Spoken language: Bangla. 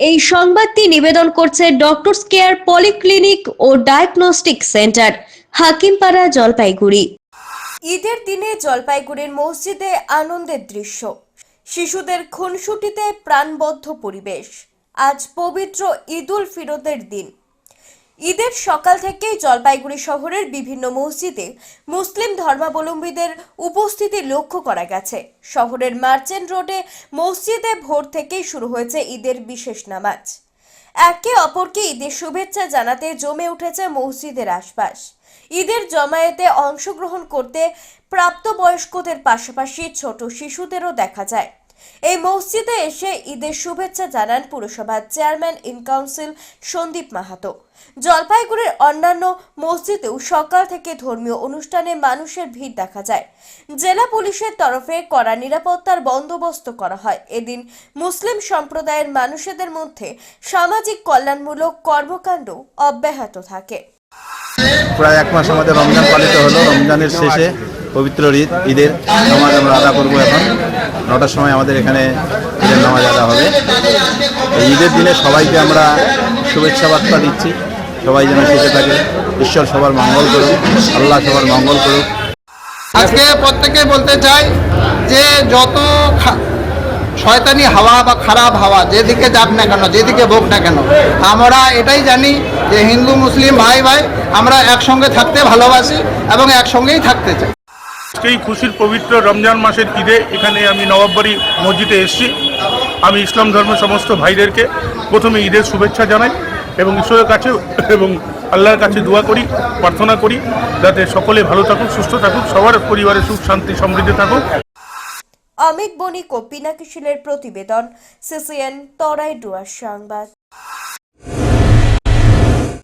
এই সংবাদটি নিবেদন করছে ডক্টরস কেয়ার পলিক্লিনিক ও ডায়াগনস্টিক সেন্টার হাকিমপাড়া জলপাইগুড়ি। ঈদের দিনে জলপাইগুড়ির মসজিদে আনন্দের দৃশ্য। শিশুদের খুনসুটিতে প্রাণবদ্ধ পরিবেশ। আজ পবিত্র ঈদুল ফিরতের দিন। ঈদের সকাল থেকেই জলপাইগুড়ি শহরের বিভিন্ন মসজিদে মুসলিম ধর্মাবলম্বীদের উপস্থিতি লক্ষ্য করা গেছে। শহরের মার্চেন্ট রোডে মসজিদে ভোর থেকেই শুরু হয়েছে ঈদের বিশেষ নামাজ। একে অপরকে ঈদের শুভেচ্ছা জানাতে জমে উঠেছে মসজিদের আশপাশ। ঈদের জমায়েতে অংশগ্রহণ করতে প্রাপ্তবয়স্কদের পাশাপাশি ছোট শিশুদেরও দেখা যায়। এই মসজিদে এসে ঈদের শুভেচ্ছা জানান পুরসভার chairman in council Sandip Mahato. জলপাইগুড়ির অন্যান্য মসজিদেও সকাল থেকে ধর্মীয় অনুষ্ঠানে মানুষের ভিড় দেখা যায়। জেলা পুলিশের তরফে কড়া নিরাপত্তার বন্দোবস্ত করা হয়। এদিন মুসলিম সম্প্রদায়ের মানুষদের মধ্যে সামাজিক কল্যাণমূলক কর্মকাণ্ড অব্যাহত থাকে। প্রায় এক মাস আমাদের রমজান পালিত হলো। রমজানের শেষে পবিত্র ঈদ, ঈদের নামাজ আমরা আদা করব এখন। নটার সময় আমাদের এখানে ঈদের নামাজ আদা হবে। এই ঈদের দিনে সবাইকে আমরা শুভেচ্ছা বার্তা দিচ্ছি। সবাই যেন সুখে থাকে। ঈশ্বর সবার মঙ্গল করুক, আল্লাহ সবার মঙ্গল করুক। আজকে প্রত্যেকে বলতে চাই যে যত শয়তানি হাওয়া বা খারাপ হাওয়া যেদিকে যাক না কেন, যেদিকে হোক না কেন, আমরা এটাই জানি যে হিন্দু, মুসলিম ভাই ভাই আমরা একসঙ্গে থাকতে ভালোবাসি এবং একসঙ্গেই থাকতে চাই। আজকেই খুশির পবিত্র রমজান মাসের ঈদে এখানে আমি নবাববাড়ি মসজিদে এসেছি। আমি ইসলাম ধর্মের সমস্ত ভাইদেরকে প্রথমে ঈদের শুভেচ্ছা জানাই এবং ঈশ্বরের কাছে এবং আল্লাহর কাছে দোয়া করি, প্রার্থনা করি, যাতে সকলে ভালো থাকুক, সুস্থ থাকুক, সবার পরিবারে সুখ, শান্তি, সমৃদ্ধি থাকুক। অমিত বণিক ও পিনাকি শীলের প্রতিবেদন, সিসিএন তরাই ডুয়ার সংবাদ।